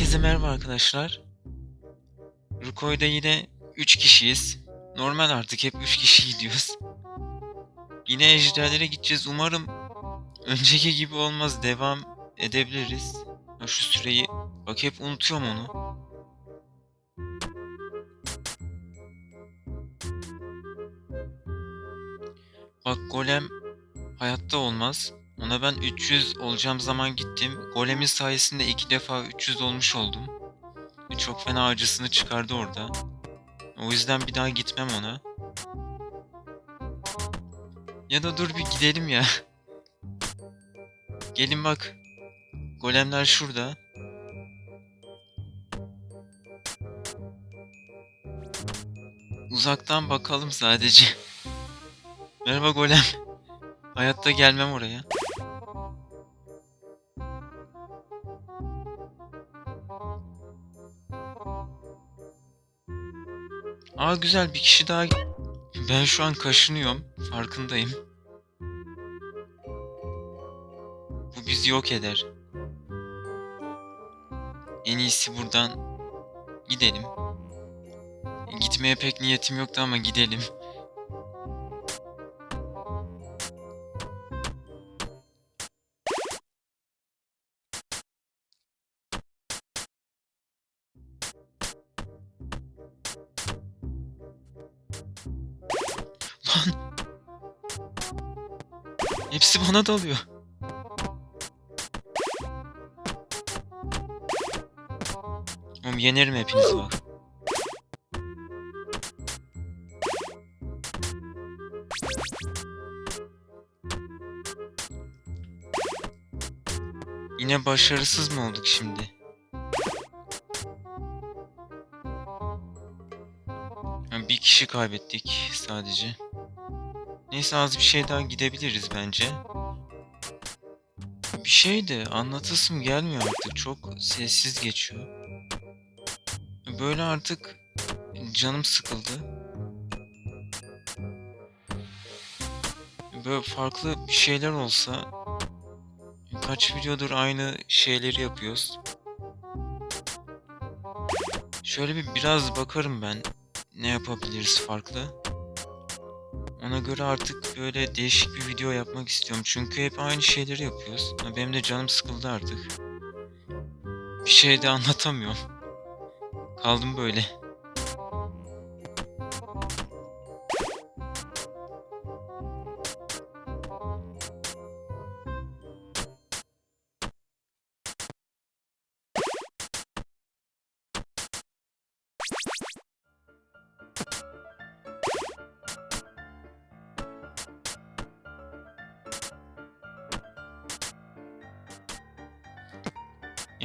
Herkese merhaba arkadaşlar. Rukoy'da yine 3 kişiyiz. Normal artık hep 3 kişi gidiyoruz. Yine ejderlere gideceğiz. Umarım önceki gibi olmaz. Devam edebiliriz. Ha, şu süreyi bak hep unutuyorum onu. Bak golem hayatta olmaz. Ona ben 300 olacağım zaman gittim. Golemin sayesinde iki defa 300 olmuş oldum. Çok fena acısını çıkardı orada. O yüzden bir daha gitmem ona. Ya da dur bir gidelim ya. Gelin bak. Golemler şurada. Uzaktan bakalım sadece. Merhaba golem. Hayatta gelmem oraya. Aa güzel bir kişi daha. Ben şu an kaşınıyorum. Farkındayım. Bu bizi yok eder. En iyisi buradan gidelim. Gitmeye pek niyetim yoktu ama gidelim. Lan. Hepsi bana dalıyor. Oğlum yenerim hepinizi bak. Yine başarısız mı olduk şimdi? Bir kişi kaybettik sadece. Neyse az bir şey daha gidebiliriz bence. Bir şey de anlatasım gelmiyor artık. Çok sessiz geçiyor. Böyle artık canım sıkıldı. Böyle farklı bir şeyler olsa kaç videodur aynı şeyleri yapıyoruz. Şöyle bir biraz bakarım ben ne yapabiliriz farklı. Ona göre artık böyle değişik bir video yapmak istiyorum. Çünkü hep aynı şeyleri yapıyoruz. Benim de canım sıkıldı artık. Bir şey de anlatamıyorum. Kaldım böyle.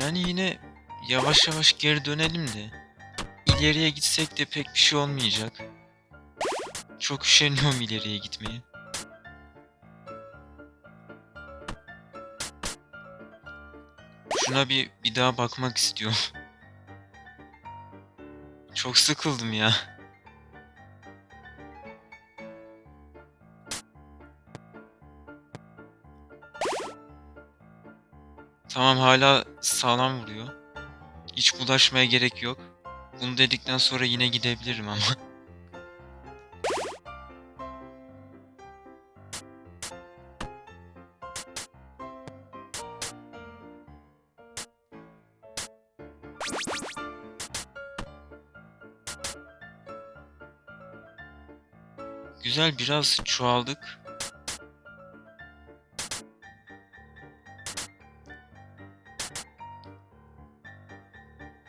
Yani yine yavaş yavaş geri dönelim de. İleriye gitsek de pek bir şey olmayacak. Çok üşeniyorum ileriye gitmeye. Şuna bir bir daha bakmak istiyorum. Çok sıkıldım ya. Tamam hala sağlam vuruyor. Hiç bulaşmaya gerek yok. Bunu dedikten sonra yine gidebilirim ama. Güzel biraz çoğaldık.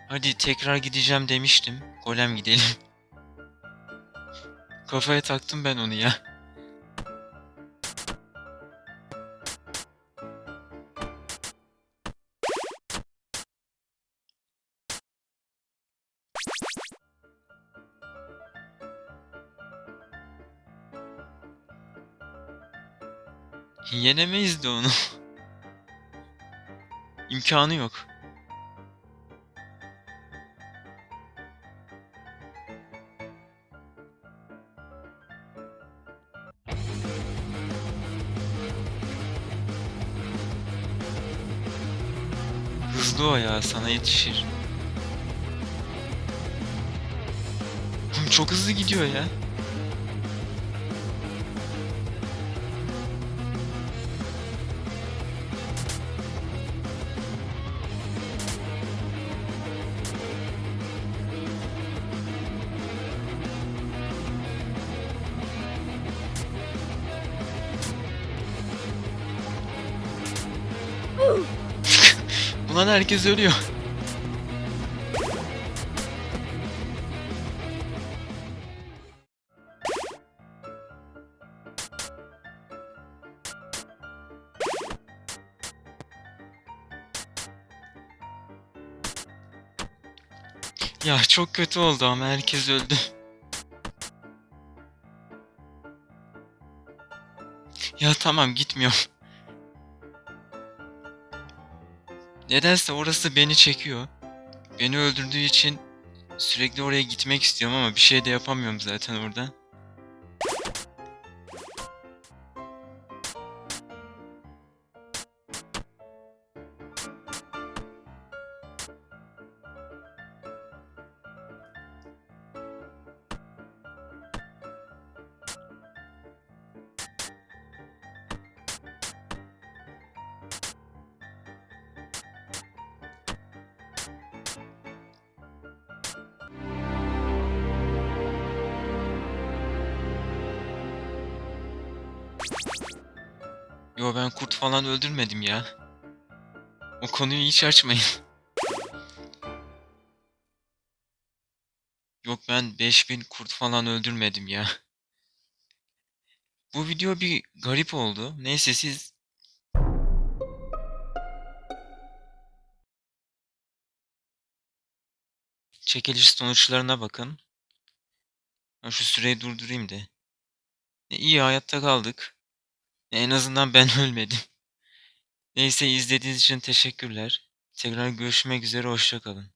Hadi tekrar gideceğim demiştim. Golem gidelim. Kafaya taktım ben onu ya. Yenemeyiz de onu. İmkanı yok. Hızlı o ya sana yetişir. Çok hızlı gidiyor ya. Ulan herkes ölüyor. Ya çok kötü oldu ama herkes öldü. Ya tamam gitmiyorum. Nedense orası beni çekiyor. Beni öldürdüğü için sürekli oraya gitmek istiyorum ama bir şey de yapamıyorum zaten orada. Yo ben kurt falan öldürmedim ya. O konuyu hiç açmayın. Yok ben 5000 kurt falan öldürmedim ya. Bu video bir garip oldu. Neyse siz çekiliş sonuçlarına bakın. Şu süreyi durdurayım da. E, iyi hayatta kaldık. En azından ben ölmedim. Neyse izlediğiniz için teşekkürler. Tekrar görüşmek üzere hoşça kalın.